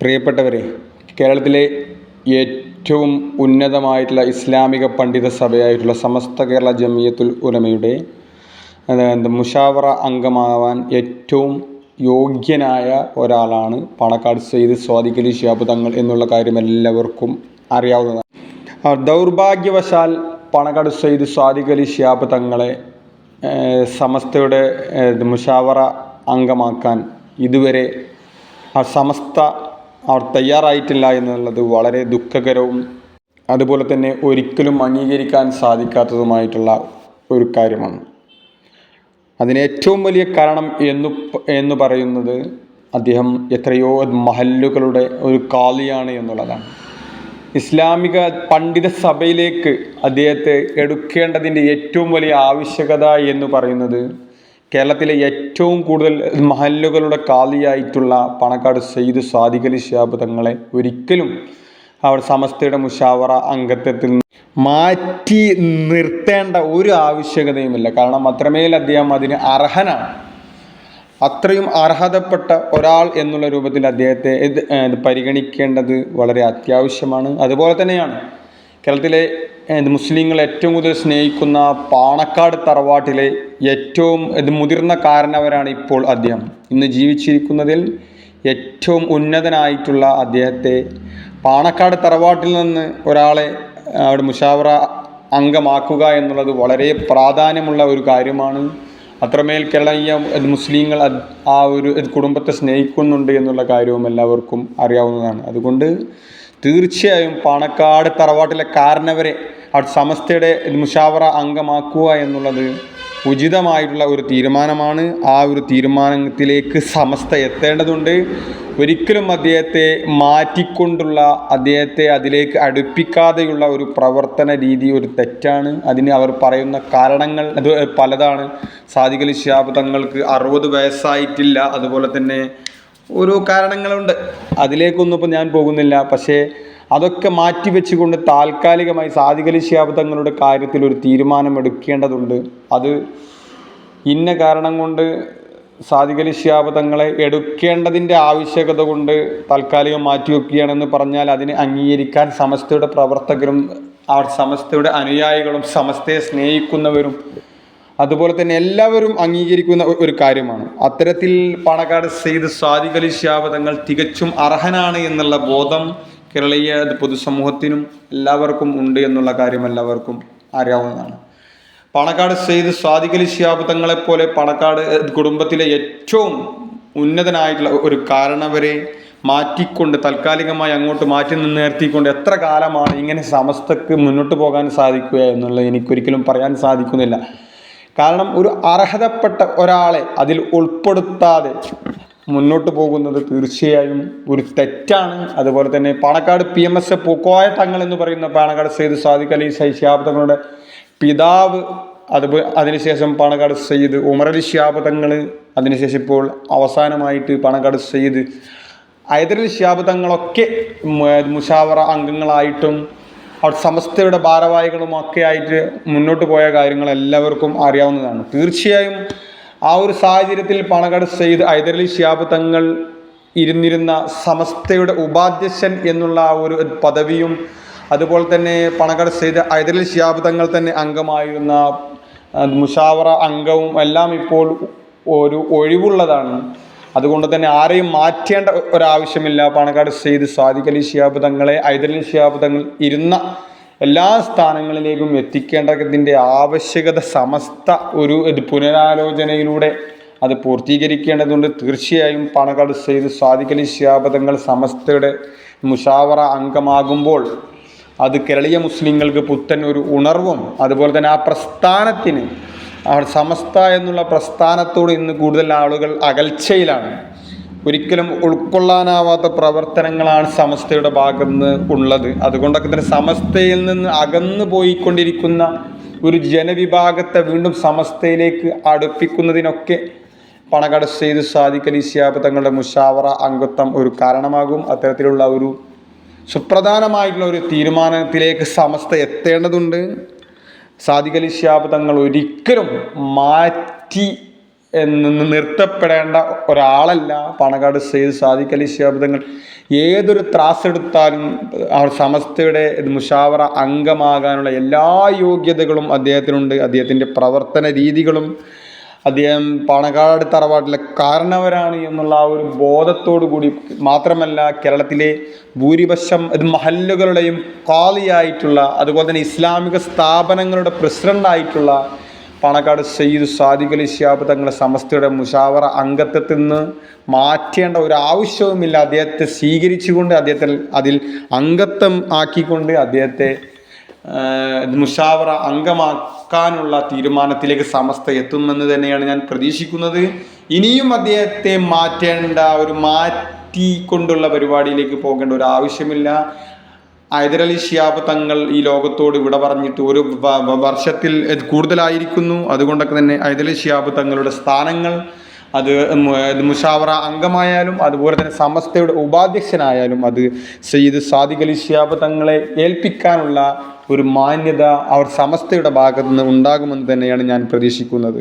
പ്രിയപ്പെട്ടവരെ കേരളത്തിലെ ഏറ്റവും ഉന്നതമായിട്ടുള്ള ഇസ്ലാമിക പണ്ഡിത സഭയായിട്ടുള്ള സമസ്ത കേരള ജമിയത്തുൽ ഉലമയുടെ മുഷാവറ അംഗമാവാൻ ഏറ്റവും യോഗ്യനായ ഒരാളാണ് പാണക്കാട് സെയ്ദ് സ്വാദിഖലി ഷിയാബ് തങ്ങൾ എന്നുള്ള കാര്യം എല്ലാവർക്കും അറിയാവുന്നതാണ്. ദൗർഭാഗ്യവശാൽ പാണക്കാട് സെയ്ദ് സ്വാദിഖലി ഷിയാബ് തങ്ങളെ സമസ്തയുടെ മുഷാവറ അംഗമാക്കാൻ ഇതുവരെ സമസ്ത അവർ തയ്യാറായിട്ടില്ല എന്നുള്ളത് വളരെ ദുഃഖകരവും അതുപോലെ തന്നെ ഒരിക്കലും അംഗീകരിക്കാൻ സാധിക്കാത്തതുമായിട്ടുള്ള ഒരു കാര്യമാണ്. അതിന് ഏറ്റവും വലിയ കാരണം എന്ന് എന്ന് പറയുന്നത് അദ്ദേഹം എത്രയോ മഹല്ലുകളുടെ ഒരു കാളിയാണ് എന്നുള്ളതാണ്. ഇസ്ലാമിക പണ്ഡിത സഭയിലേക്ക് അദ്ദേഹത്തെ എടുക്കേണ്ടതിന്റെ ഏറ്റവും വലിയ ആവശ്യകത എന്ന് പറയുന്നത് കേരളത്തിലെ ഏറ്റവും കൂടുതൽ മഹല്ലുകളുടെ കാലിയായിട്ടുള്ള പണക്കാട് സെയ്ദ് സാദിഖലി ശിഹാബ് തങ്ങളെ ഒരിക്കലും അവർ സമസ്തയുടെ മുഷാവറ അംഗത്വത്തിൽ മാറ്റി നിർത്തേണ്ട ഒരു ആവശ്യകതയുമില്ല. കാരണം അത്രമേൽ അദ്ദേഹം അതിന് അർഹനാണ്. അത്രയും അർഹതപ്പെട്ട ഒരാൾ എന്നുള്ള രൂപത്തിൽ അദ്ദേഹത്തെ പരിഗണിക്കേണ്ടത് വളരെ അത്യാവശ്യമാണ്. അതുപോലെ തന്നെയാണ് കേരളത്തിലെ മുസ്ലിങ്ങൾ ഏറ്റവും കൂടുതൽ സ്നേഹിക്കുന്ന പാണക്കാട് തറവാട്ടിലെ ഏറ്റവും മുതിർന്ന കാരണവരാണ് ഇപ്പോൾ അദ്ദേഹം. ഇന്ന് ജീവിച്ചിരിക്കുന്നതിൽ ഏറ്റവും ഉന്നതനായിട്ടുള്ള അദ്ദേഹത്തെ പാണക്കാട് തറവാട്ടിൽ നിന്ന് ഒരാളെ അവിടെ മുഷാവറ അംഗമാക്കുക എന്നുള്ളത് വളരെ പ്രാധാന്യമുള്ള ഒരു കാര്യമാണ്. അത്രമേൽ കേരളീയ മുസ്ലിങ്ങൾ ആ ഒരു കുടുംബത്തെ സ്നേഹിക്കുന്നുണ്ട് എന്നുള്ള കാര്യവും എല്ലാവർക്കും അറിയാവുന്നതാണ്. അതുകൊണ്ട് തീർച്ചയായും പാണക്കാട് തറവാട്ടിലെ കാരണവരെ സമസ്തയുടെ മുഷാവറ അംഗമാക്കുക എന്നുള്ളത് ഉചിതമായിട്ടുള്ള ഒരു തീരുമാനമാണ്. ആ ഒരു തീരുമാനത്തിലേക്ക് സമസ്ത എത്തേണ്ടതുണ്ട്. ഒരിക്കലും അദ്ദേഹത്തെ മാറ്റിക്കൊണ്ടുള്ള അദ്ദേഹത്തെ അതിലേക്ക് അടുപ്പിക്കാതെയുള്ള ഒരു പ്രവർത്തന രീതി ഒരു തെറ്റാണ്. അതിന് അവർ പറയുന്ന കാരണങ്ങൾ അത് പലതാണ്. സാദിഖലി ശിഹാബ് തങ്ങൾക്ക് അറുപത് വയസ്സായിട്ടില്ല. അതുപോലെ തന്നെ ഓരോ കാരണങ്ങളുണ്ട്. അതിലേക്കൊന്നും ഇപ്പം ഞാൻ പോകുന്നില്ല. പക്ഷേ അതൊക്കെ മാറ്റി വെച്ചുകൊണ്ട് താൽക്കാലികമായി സാധികലിശാബ്ദങ്ങളുടെ കാര്യത്തിൽ ഒരു തീരുമാനം എടുക്കേണ്ടതുണ്ട്. അത് ഇന്ന കാരണം കൊണ്ട് സാധികലിശാബ്ദങ്ങളെ എടുക്കേണ്ടതിന്റെ ആവശ്യകത കൊണ്ട് താൽക്കാലികം മാറ്റിവെക്കുകയാണെന്ന് പറഞ്ഞാൽ അതിനെ അംഗീകരിക്കാൻ സമസ്തയുടെ പ്രവർത്തകരും ആ സമസ്തയുടെ അനുയായികളും സമസ്തയെ സ്നേഹിക്കുന്നവരും അതുപോലെ തന്നെ എല്ലാവരും അംഗീകരിക്കുന്ന ഒരു കാര്യമാണ്. അത്തരത്തിൽ പാണക്കാട് സെയ്ദ് സാദിഖ് അലി തികച്ചും അർഹനാണ് എന്നുള്ള ബോധം കേരളീയ പൊതുസമൂഹത്തിനും എല്ലാവർക്കും ഉണ്ട് എന്നുള്ള കാര്യം എല്ലാവർക്കും അറിയാവുന്നതാണ്. പാണക്കാട് സെയ്ദ് സാദിഖ് അലി ശിഹാബ് തങ്ങളെപ്പോലെ പാണക്കാട് കുടുംബത്തിലെ ഏറ്റവും ഉന്നതനായിട്ടുള്ള ഒരു കാരണവരെ മാറ്റിക്കൊണ്ട് താൽക്കാലികമായി അങ്ങോട്ട് മാറ്റി നിർത്തിക്കൊണ്ട് എത്ര കാലമാണ് ഇങ്ങനെ സമസ്തക്ക് മുന്നോട്ട് പോകാൻ സാധിക്കുക എന്നുള്ളത് എനിക്കൊരിക്കലും പറയാൻ സാധിക്കുന്നില്ല. കാരണം ഒരു അർഹതപ്പെട്ട ഒരാളെ അതിൽ ഉൾപ്പെടുത്താതെ മുന്നോട്ട് പോകുന്നത് തീർച്ചയായും ഒരു തെറ്റാണ്. അതുപോലെ തന്നെ Panakkad P M S Pookoya Thangal എന്ന് പറയുന്ന പാണക്കാട് സെയ്ദ് സാദിഖ് അലി ശൈശാബ് തങ്ങളുടെ പിതാവ് അതുപോലെ അതിനുശേഷം പാണക്കാട് സെയ്ദ് ഉമർ അലി ഷിയാബ് തങ്ങൾ അതിനുശേഷം ഇപ്പോൾ അവസാനമായിട്ട് പാണക്കാട് സെയ്ദ് ഐദരലി ഷിയാബ് തങ്ങളൊക്കെ മുഷാവറ അംഗങ്ങളായിട്ടും അവർ സമസ്തയുടെ ഭാരവാഹികളുമൊക്കെ ആയിട്ട് മുന്നോട്ട് പോയ കാര്യങ്ങൾ എല്ലാവർക്കും അറിയാവുന്നതാണ്. തീർച്ചയായും ആ ഒരു സാഹചര്യത്തിൽ പണകട് സെയ്ദ് ഹൈദരലി ഷിയാബ് തങ്ങൾ ഇരുന്നിരുന്ന സമസ്തയുടെ ഉപാധ്യക്ഷൻ എന്നുള്ള ആ ഒരു പദവിയും അതുപോലെ തന്നെ പണകട് സെയ്ദ് ഹൈദരലി ഷിയാബ് തങ്ങൾ തന്നെ അംഗമായിരുന്ന മുഷാവറ അംഗവും എല്ലാം ഇപ്പോൾ ഒരു ഒഴിവുള്ളതാണ്. അതുകൊണ്ട് തന്നെ ആരെയും മാറ്റേണ്ട ഒരാവശ്യമില്ല. പാണക്കാട് സെയ്ദ് സാദിഖ് അലി ഷിയാബ് തങ്ങളെ ഹൈദരലി ഷിയാബ് ഇരുന്ന എല്ലാ സ്ഥാനങ്ങളിലേക്കും എത്തിക്കേണ്ടതിന്റെ ആവശ്യകത സമസ്ത ഒരു ഇത് പുനരാലോചനയിലൂടെ അത് പൂർത്തീകരിക്കേണ്ടതുണ്ട്. തീർച്ചയായും പാണക്കാട് സെയ്ദ് സാദിഖ് അലി സമസ്തയുടെ മുഷാവറ അംഗമാകുമ്പോൾ അത് കേരളീയ മുസ്ലിങ്ങൾക്ക് പുത്തൻ ഒരു ഉണർവും അതുപോലെ തന്നെ ആ പ്രസ്ഥാനത്തിന് ആ സമസ്ത എന്നുള്ള പ്രസ്ഥാനത്തോട് ഇന്ന് കൂടുതൽ ആളുകൾ അകൽച്ചയിലാണ്. ഒരിക്കലും ഉൾക്കൊള്ളാനാവാത്ത പ്രവർത്തനങ്ങളാണ് സമസ്തയുടെ ഭാഗത്ത് നിന്ന് ഉള്ളത്. അതുകൊണ്ടൊക്കെ തന്നെ സമസ്തയിൽ നിന്ന് അകന്നു പോയിക്കൊണ്ടിരിക്കുന്ന ഒരു ജനവിഭാഗത്തെ വീണ്ടും സമസ്തയിലേക്ക് അടുപ്പിക്കുന്നതിനൊക്കെ പണകട സെയ്ത് സാദിഖ് അലി ശിഹാബ് തങ്ങളുടെ മുഷാവറ അംഗത്വം ഒരു കാരണമാകും. അത്തരത്തിലുള്ള ഒരു സുപ്രധാനമായിട്ടുള്ള ഒരു തീരുമാനത്തിലേക്ക് സമസ്ത എത്തേണ്ടതുണ്ട്. സാദിഖ് അലി ശിഹാബ് തങ്ങൾ ഒരിക്കലും മാറ്റി നിന്ന് നിർത്തപ്പെടേണ്ട ഒരാളല്ല പാണക്കാട് സെയ്ദ് സാദിഖ് അലി ശിഹാബ് തങ്ങൾ. ഏതൊരു ത്രാസെടുത്താലും അവർ സമസ്തയുടെ മുഷാവറ അംഗമാകാനുള്ള എല്ലാ യോഗ്യതകളും അദ്ദേഹത്തിനുണ്ട്. അദ്ദേഹത്തിന്റെ പ്രവർത്തന രീതികളും അദ്ദേഹം പാണക്കാട് തറവാട്ടിലെ കാരണവരാണ് എന്നുള്ള ആ ഒരു ബോധത്തോടു കൂടി മാത്രമല്ല കേരളത്തിലെ ഭൂരിപക്ഷം മഹല്ലുകളുടെയും കാളിയായിട്ടുള്ള അതുപോലെ തന്നെ ഇസ്ലാമിക സ്ഥാപനങ്ങളുടെ പ്രസിഡന്റായിട്ടുള്ള പാണക്കാട് സയ്യിദ് സാദിഖ് അലി ഷിയാബ് തങ്ങളെ സമസ്തയുടെ മുഷാവറ അംഗത്വത്തിൽ നിന്ന് മാറ്റേണ്ട ഒരു ആവശ്യവുമില്ല. അദ്ദേഹത്തെ സ്വീകരിച്ചുകൊണ്ട് അദ്ദേഹത്തിൽ അതിൽ അംഗത്വം ആക്കിക്കൊണ്ട് അദ്ദേഹത്തെ മുഷാവറ മുഷാവറ അംഗമാക്കാനുള്ള തീരുമാനത്തിലേക്ക് സമസ്ത എത്തുമെന്ന് തന്നെയാണ് ഞാൻ പ്രതീക്ഷിക്കുന്നത്. ഇനിയും അദ്ദേഹത്തെ മാറ്റേണ്ട ഒരു മാറ്റിക്കൊണ്ടുള്ള പരിപാടിയിലേക്ക് പോകേണ്ട ഒരു ആവശ്യമില്ല. ഹൈദരലി ഷിയാബ് തങ്ങൾ ഈ ലോകത്തോട് വിട പറഞ്ഞിട്ട് ഒരു വർഷത്തിൽ കൂടുതലായിരിക്കുന്നു. അതുകൊണ്ടൊക്കെ തന്നെ ഹൈദരലി ഷിയാബ് തങ്ങളുടെ സ്ഥാനങ്ങൾ അത് മുഷാവറ അംഗമായാലും അതുപോലെ തന്നെ സമസ്തയുടെ ഉപാധ്യക്ഷനായാലും അത് സയ്യിദ് സാദിഖ് അലി ഷിയാബ് തങ്ങളെ ഏൽപ്പിക്കാനുള്ള ഒരു മാന്യത അവർ സമസ്തയുടെ ഭാഗത്തു നിന്ന് ഉണ്ടാകുമെന്ന് തന്നെയാണ് ഞാൻ പ്രതീക്ഷിക്കുന്നത്.